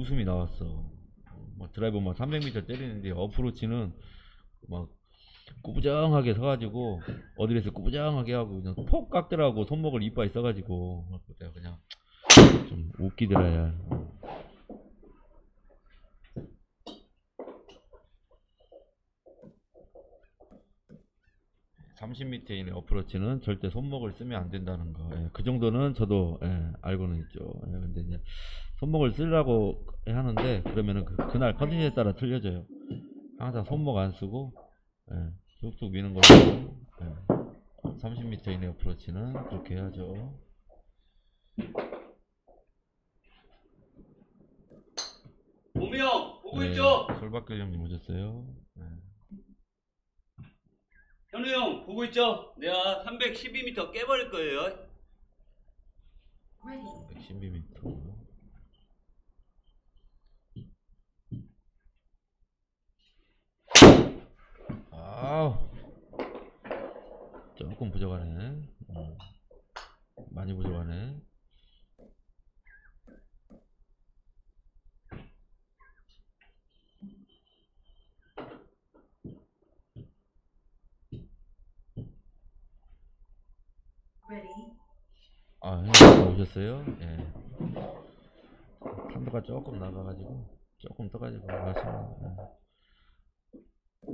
웃음이 나왔어. 막 드라이버 막 300m 때리는데 어프로치는 막 꾸부정하게 서가지고 어디에서 꾸부정하게 하고 그냥 폭 깎더라고 손목을 이빨이 써가지고 그냥 좀 웃기더라 야. 30m 이내 어프로치는 절대 손목을 쓰면 안 된다는 거. 예, 그 정도는 저도 예, 알고는 있죠. 예, 근데 이제 손목을 쓰려고 하는데 그러면은 그, 그날 컨디션에 따라 틀려져요. 항상 손목 안 쓰고 예, 툭툭 미는 걸로 예, 30m 이내 어프로치는 그렇게 해야죠. 봄이 형 보고 네, 있죠? 솔박길 형님 오셨어요. 예. 현우 형 보고 있죠? 내가 312m 깨버릴 거예요. Ready. 112m. 아우 조금 부족하네. 음, 많이 부족하네. Ready. 아, 오셨어요? 예. 탄도가 조금 나가가지고 조금 떠가지고 그렇습니다. 예.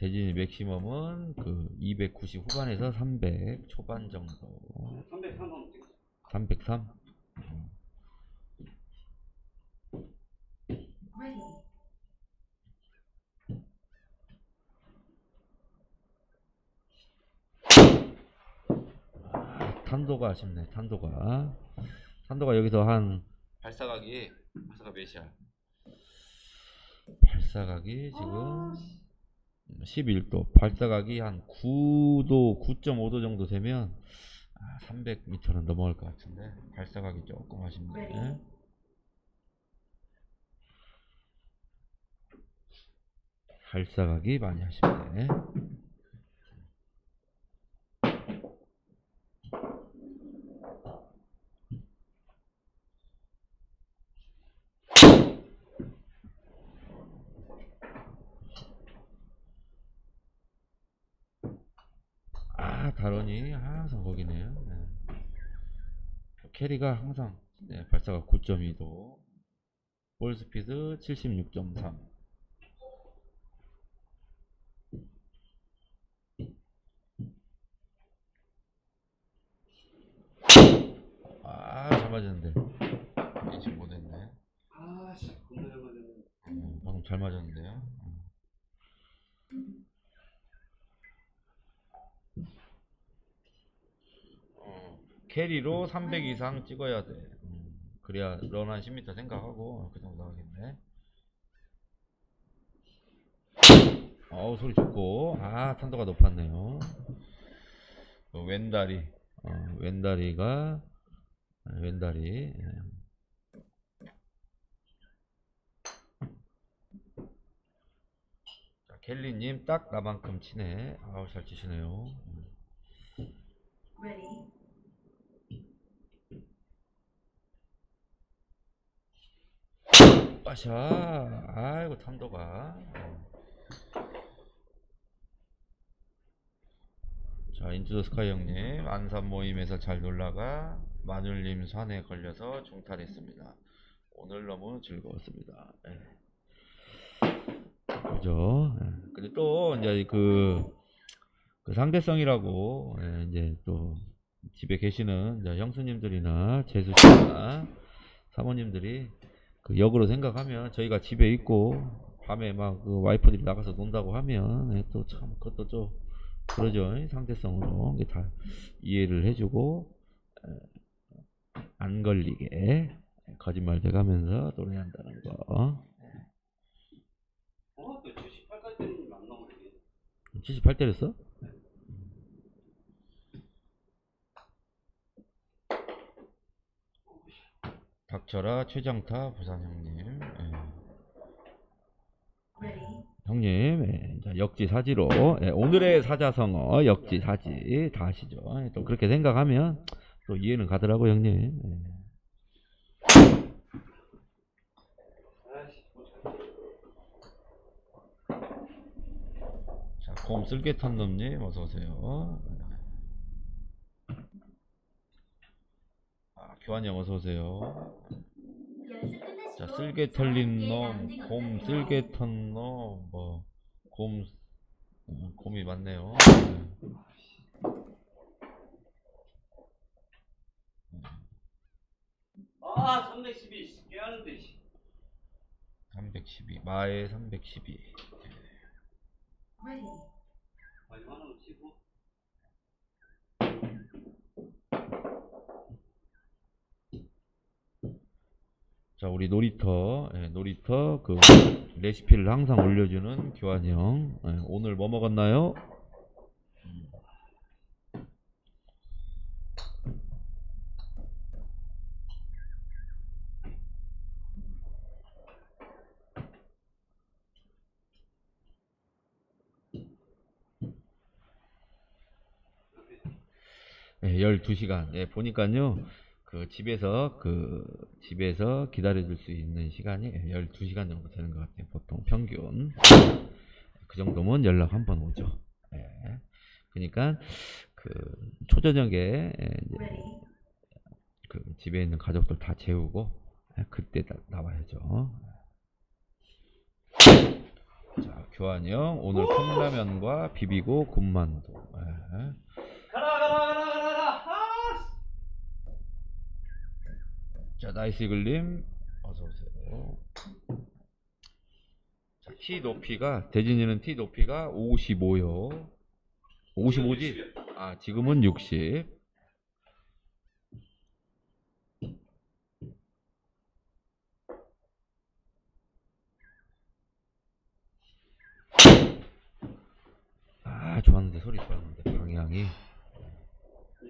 대진이 맥시멈은 그 290 후반에서 300 초반 정도. 303번 303? Ready. 아, 탄도가 아쉽네, 탄도가. 탄도가 여기서 한 발사각이 발사각 몇이야? 발사각이 지금 11도, 발사각이 한 9도, 9.5도 정도 되면 아, 300m는 넘어갈 것 같은데 발사각이 조금 아쉽네. 발사각이 많이 아쉽네. 아, 다론이 항상 거기네요. 네. 캐리가 항상 네, 발사가 9.2도, 볼 스피드 76.3. 아, 잘 맞았는데. 인식 못했네. 아 씨 겁나 잘 맞았네. 음, 방금 잘 맞았는데요. 캐리로 300 이상 찍어야 돼. 음, 그래야 런 한 10m 생각하고 그 정도 하겠네. 어우 소리 좋고 아 탄도가 높았네요. 어, 왼다리 어, 왼다리가 아, 왼다리 예. 자, 켈리님 딱 나만큼 치네. 아우 잘 치시네요. Ready. 빠샤. 아이고 탄도가. 자 인투더 스카이 형님 안산 모임에서 잘 놀다가 마눌님 산에 걸려서 중탈했습니다. 오늘 너무 즐거웠습니다. 예. 그죠? 예. 근데 또 이제 그, 그 상대성이라고 예, 이제 또 집에 계시는 형수님들이나 재수씨나 사모님들이 그 역으로 생각하면 저희가 집에 있고 밤에 막 그 와이프들이 나가서 논다고 하면 예, 또참 그것도 좀 그러죠 상대성으로 다 이해를 해주고 에, 안 걸리게 거짓말 돼가면서 노래한다는 거 어? 또 78까지 때리면 안 나오네. 78 때렸어? 박철아 최정타 부산 형님. 예. 형님 예. 자, 역지사지로. 예. 오늘의 사자성어 역지사지. 다 아시죠? 예, 또 그렇게 생각하면 또 이해는 가더라고 형님. 예. 자, 곰 쓸개탄 놈님 어서오세요. 교환이 형 어서 오세요. 자, 쓸개 털린 놈, 곰? 쓸개 턴 놈, 뭐, 곰, 어, 곰이 많네요. 아 312 깨하는데 씨. 312, 마에 312. Ready. 마지막 하나 치고 자, 우리 놀이터, 예, 놀이터 그 레시피를 항상 올려주는 교환이 형. 예, 오늘 뭐 먹었나요? 예, 12시간. 예, 보니까요. 그 집에서 그 집에서 기다려 줄 수 있는 시간이 12시간 정도 되는 것 같아요. 보통 평균. 그 정도면 연락 한 번 오죠. 예. 그러니까 그 초저녁에. 그 집에 있는 가족들 다 재우고 예, 그때 나, 나와야죠. 자, 교환이 형 오늘 컵라면과 비비고 군만두. 예. 가라 가라 가라 가라 가라 아! 자, 나이스 이글님 어서 오세요. 자, 키 높이가 대진이는 티 높이가 55요. 55지? 아, 지금은 60. 아, 좋았는데 소리 좋았는데 방향이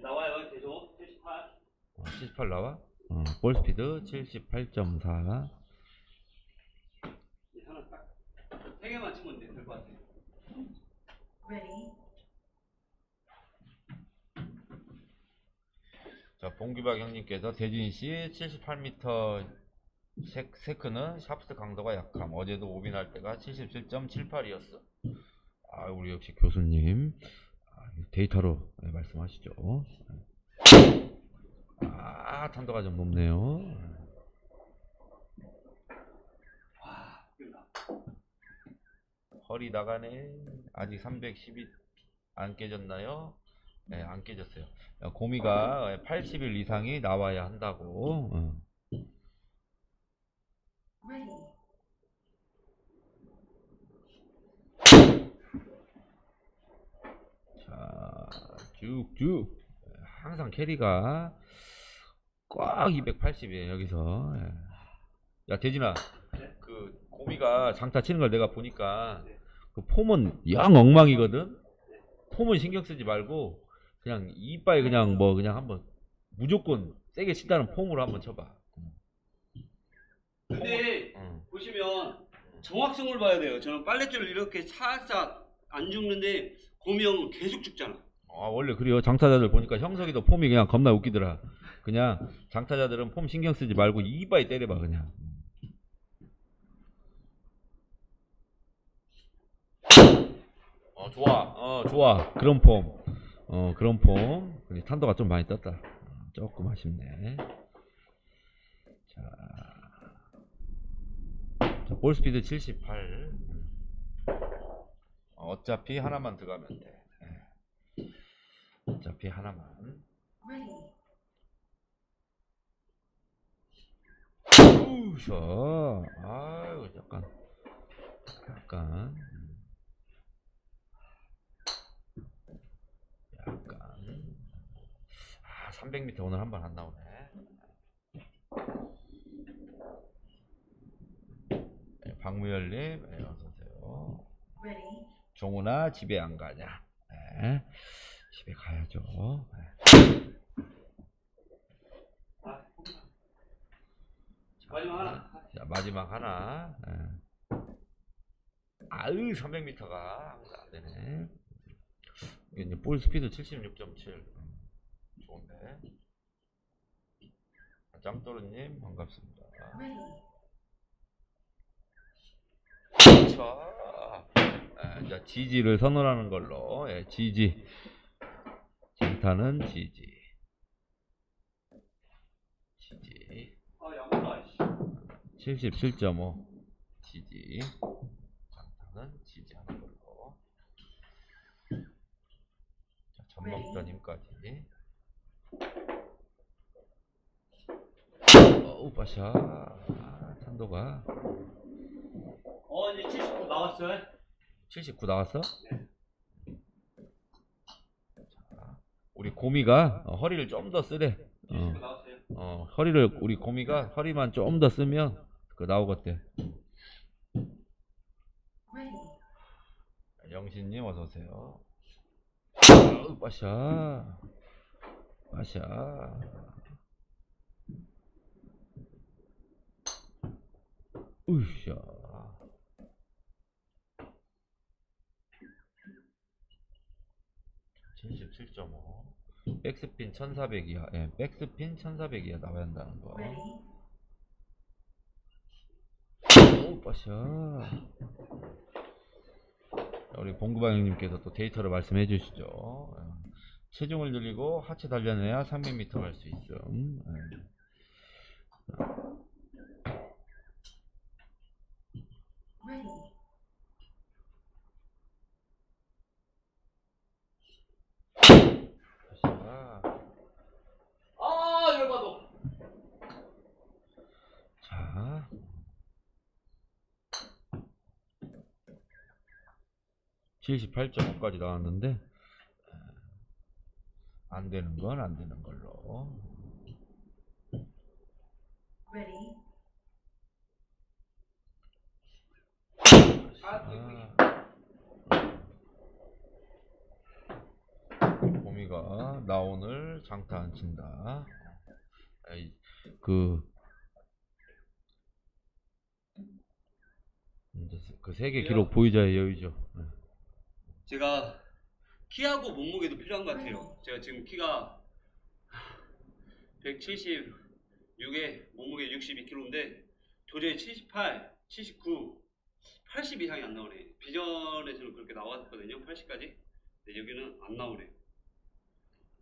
나와요 계속 78 어, 78 나와? 어, 볼 스피드 78.4. 이 하나 딱세 개만 치면 될것 같아요 Ready. 자, 봉규박 형님께서 대진 씨 78m 세, 세크는 샤프트 강도가 약함. 어제도 오빈 할 때가 77.78이었어. 아, 우리 역시 교수님. 아, 데이터로 네, 말씀하시죠. 아, 탄도가 좀 높네요. 와 허리 나가네. 아직 312안 깨졌나요? 네, 안 깨졌어요. 야, 고미가 80일 이상이 나와야 한다고. 자, 쭉쭉. 항상 캐리가 꽉 280이에요, 여기서. 예. 야, 대진아. 그, 고미가 장타 치는 걸 내가 보니까 그 폼은 영 엉망이거든? 폼은 신경 쓰지 말고 그냥 이빨 그냥 뭐 그냥 한번 무조건 세게 친다는 폼으로 한번 쳐봐. 근데 응. 보시면 정확성을 봐야 돼요 저는 빨래줄을 이렇게 살짝 안 죽는데 곰이 형은 계속 죽잖아 아, 원래 그래요. 장타자들 보니까 형석이도 폼이 그냥 겁나 웃기더라. 그냥 장타자들은 폼 신경 쓰지 말고 이빨 때려봐, 그냥. 어, 좋아. 어, 좋아. 그런 폼. 어, 그런 폼. 탄도가 좀 많이 떴다. 어, 조금 아쉽네. 자. 자, 볼 스피드 78. 어, 어차피 하나만 들어가면 돼. 예. 어차피 하나만. Ready. 우셔. 아유, 약간. 약간. 약간. 아, 300m 오늘 한 번 안 나오네. 네, 박무열님, 네, 어서오세요. 종훈아, 집에 안 가냐? 네, 집에 가야죠. 네. 마지막 하나 자, 마지막 하나. 예. 아유, 300m가 안 되네. 이제 볼 스피드 76.7. 좋은데. 짬또르님, 반갑습니다. 자, 예, 지지를 선언하는 걸로 예, 지지 지지 지지 아 양보다. 77.5 지지 장타는 지지하는 걸로 자 전먹던 힘까지 어우 빠샤 아, 탄도가 어 이제 79 나왔어요. 79 나왔어? 자, 우리 고미가 어, 허리를 좀 더 쓰래. 79 어. 어, 허리를 우리 고미가 허리만 좀 더 쓰면 그 나오겠대. ready, 영신님 어서 오세요. 빠샤, 빠샤. 으쌰. (77.5) 백스핀 1400이야 예 백스핀 1400이야 나와야 한다는 거 빠샤 우리 봉구방 형님께서 또 데이터를 말씀해 주시죠. 어, 체중을 늘리고 하체 단련해야 300m 갈 수 있음. 예. ready, 빠샤 아 열받아. 자. (78.5까지) 나왔는데 안 되는 건 안 되는 걸로 ready, 봄이가 나 오늘 장타 안 친다. 에이, 그, 그 세계 기록 보유자의 여유죠. 네. 제가 키하고 몸무게도 필요한 것 같아요. 제가 지금 키가 176에 몸무게 62kg인데 도저히 78, 79, 80 이상이 안 나오네. 비전에서는 그렇게 나왔거든요. 80까지. 근데 여기는 안 나오네.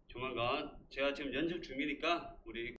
조만간 제가 지금 연습 중이니까 우리